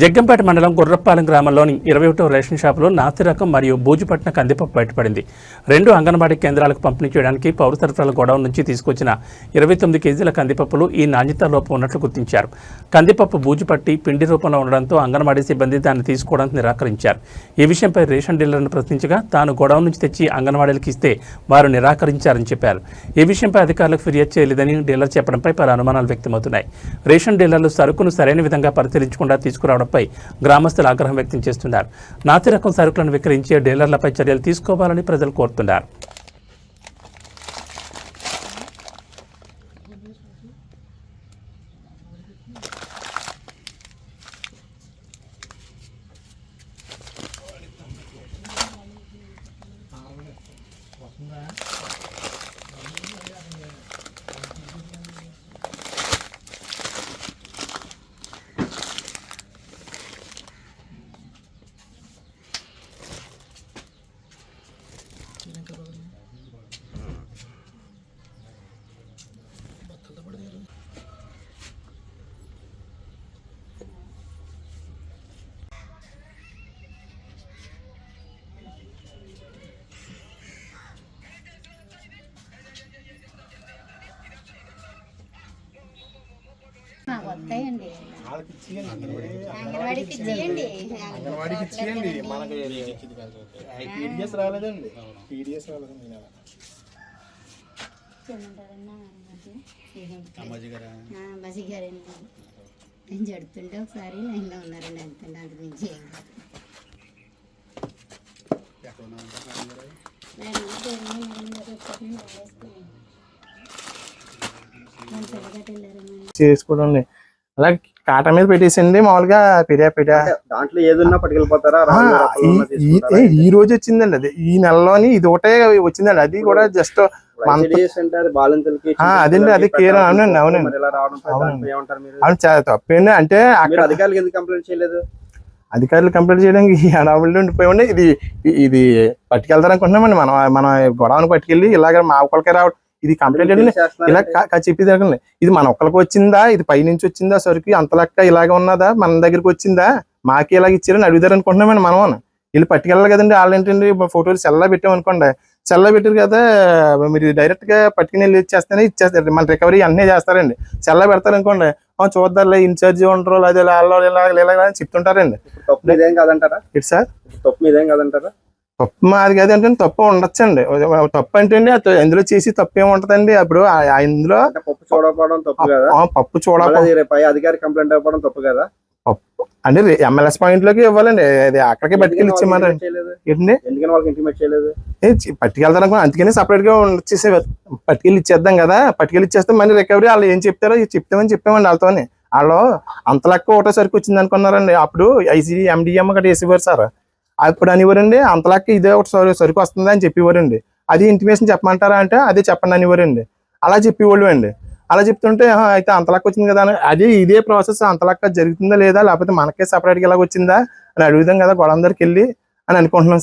జగ్గంపేట మండలం గుర్రపాలెం గ్రామంలోని ఇరవై ఒకటో రేషన్ షాపులో నాసిరకం మరియు బూజుపట్న కందిపప్పు బయటపడింది. రెండు అంగన్వాడీ కేంద్రాలకు పంపిణీ చేయడానికి పౌర సరఫరాల గోడౌన్ నుంచి తీసుకొచ్చిన ఇరవై తొమ్మిది కేజీల కందిపప్పులు ఈ నాణ్యత లోపం ఉన్నట్లు గుర్తించారు. కందిపప్పు బూజుపట్టి పిండి రూపంలో ఉండడంతో అంగన్వాడీ సిబ్బంది దాన్ని తీసుకోవడానికి నిరాకరించారు. ఈ విషయంపై రేషన్ డీలర్ను ప్రశ్నించగా తాను గోడౌన్ నుంచి తెచ్చి అంగన్వాడీలకు ఇస్తే వారు నిరాకరించారని చెప్పారు. ఈ విషయంపై అధికారులకు ఫిర్యాదు చేయలేదని డీలర్ చెప్పడంపై పలు అనుమానాలు వ్యక్తమవుతున్నాయి. రేషన్ డీలర్లు సరుకును సరైన విధంగా పరిశీలించకుండా తీసుకురావడం తీసుకోవడంపై గ్రామస్తులు ఆగ్రహం వ్యక్తం చేస్తున్నారు. నాతి రకం సరుకులను విక్రయించే డీలర్లపై చర్యలు తీసుకోవాలని ప్రజలు కోరుతున్నారు. మాకు వస్తాయండి అంగన్వాడీకి ఇచ్చేయండి. వాడికి ఇచ్చేయండి. మనకి పీడిఎస్ రాలేదండి. పీడిఎస్ రాలేదండి ఈ నెల. చేయమంటారన్నా బసి గారండి. నేను చెడుతుంటే ఒకసారి లైన్లో ఉన్నారండి అంతండి అంత మించి ఏం కాదు మేడం చేసుకోవడం అలా కాటా మీద పెట్టేసండి మామూలుగా పిరియా పిరియా దాంట్లో ఏదున్నా పట్టుకెళ్ళిపోతారా? ఈ- రోజు వచ్చిందండి అది. ఈ నెలలోని ఇది ఒకటే వచ్చిందండి. అది కూడా జస్ట్ అదండి, అది కేర్ అవునండి, అవునండి. అవును తప్పేండి అంటే అక్కడ అధికారులకు ఎందుకు కంప్లైంట్ చేయలేదు? అధికారులు కంప్లీట్ చేయడానికి అడవులు ఉండిపోయి ఇది ఇది పట్టుకెళ్తారు అనుకుంటున్నామండి మనం మన గొడవను పట్టుకెళ్ళి ఇలాగ మా ఒక్కరికే రావడం. ఇది కంప్లీట్? ఇలా కా- కా- చెప్పి జరగండి ఇది మన ఒక్కరికి వచ్చిందా? ఇది పై నుంచి వచ్చిందా? సరికి అంత లెక్క ఇలాగ ఉన్నదా? మన దగ్గరికి వచ్చిందా? మాకే ఇలాగ ఇచ్చారని అడుగుతారు అనుకుంటున్నామండి మనం. వీళ్ళు పట్టుకెళ్ళాలి కదండి వాళ్ళు ఏంటండి? ఫోటోలు సెల్లా పెట్టాం అనుకోండి. సెల్లా పెట్టారు కదా మీరు డైరెక్ట్గా పట్టుకుని వెళ్ళి ఇచ్చేస్తేనే ఇచ్చేస్తారు. మన రికవరీ అన్నీ చేస్తారండి. సెల్లా పెడతారు అనుకోండి. "ఆ, చూద్దాంలే ఇన్ఛార్జ్ ఉంటారు అదే వాళ్ళు ఇలా ఇలా అని చెప్తుంటారండి. తప్పు మీదేం కాదంటారా? ఇటు సార్? తప్పు మీదేం కాదంటారా? తప్పు మాది కాదు అంటే తప్పు ఉండొచ్చండి. తప్పు అంటే ఎందులో చేసి తప్పు ఏముంటదండి అప్పుడు ఇందులో పప్పు చూడకపోవడం తప్పు కదా? ఆ పప్పు చూడ మళ్ళీ అది రేపు పై అధికారి కంప్లైంట్ ఇవ్వడం తప్పు కదా? అంటే ఎమ్మెల్యేస్ పాయింట్లోకి ఇవ్వాలండి. అది అక్కడికి పట్టుకెళ్ళి చేయలేదు? ఏంటండి? అనుకో అందుకని సపరేట్గా వచ్చేసే పట్టుకెళ్ళి ఇచ్చేద్దాం కదా. పట్టుకెళ్ళి ఇచ్చేస్తే మళ్ళీ రికవరీ వాళ్ళు ఏం చెప్తారో చెప్తామని చెప్పామండి వాళ్ళతోని. వాళ్ళు అంత లెక్క ఒకటో సరికి వచ్చింది అనుకున్నారండి అప్పుడు ఐసీ ఎండిఎం గట్రా వేసేవారు సార్. అప్పుడు అనివారండి అంతలాక ఇదే ఒకటి సరి- సరుకు వస్తుంది అని చెప్పేవారండి. అది ఇంటిమేషన్ చెప్పమంటారా అంటే అదే చెప్పండి అనివారండి అలా చెప్పేవాళ్ళు అండి అలా చెప్తుంటే అయితే అంతలాక్క వచ్చింది కదా అని. ఇదే ప్రాసెస్ అంతలాక్క జరుగుతుందా లేదా? లేకపోతే మనకే సపరేట్గా ఇలాగ వచ్చిందా? అని అడుగుదాం కదా గొడవందరికి వెళ్ళి అని అనుకుంటున్నాం సార్.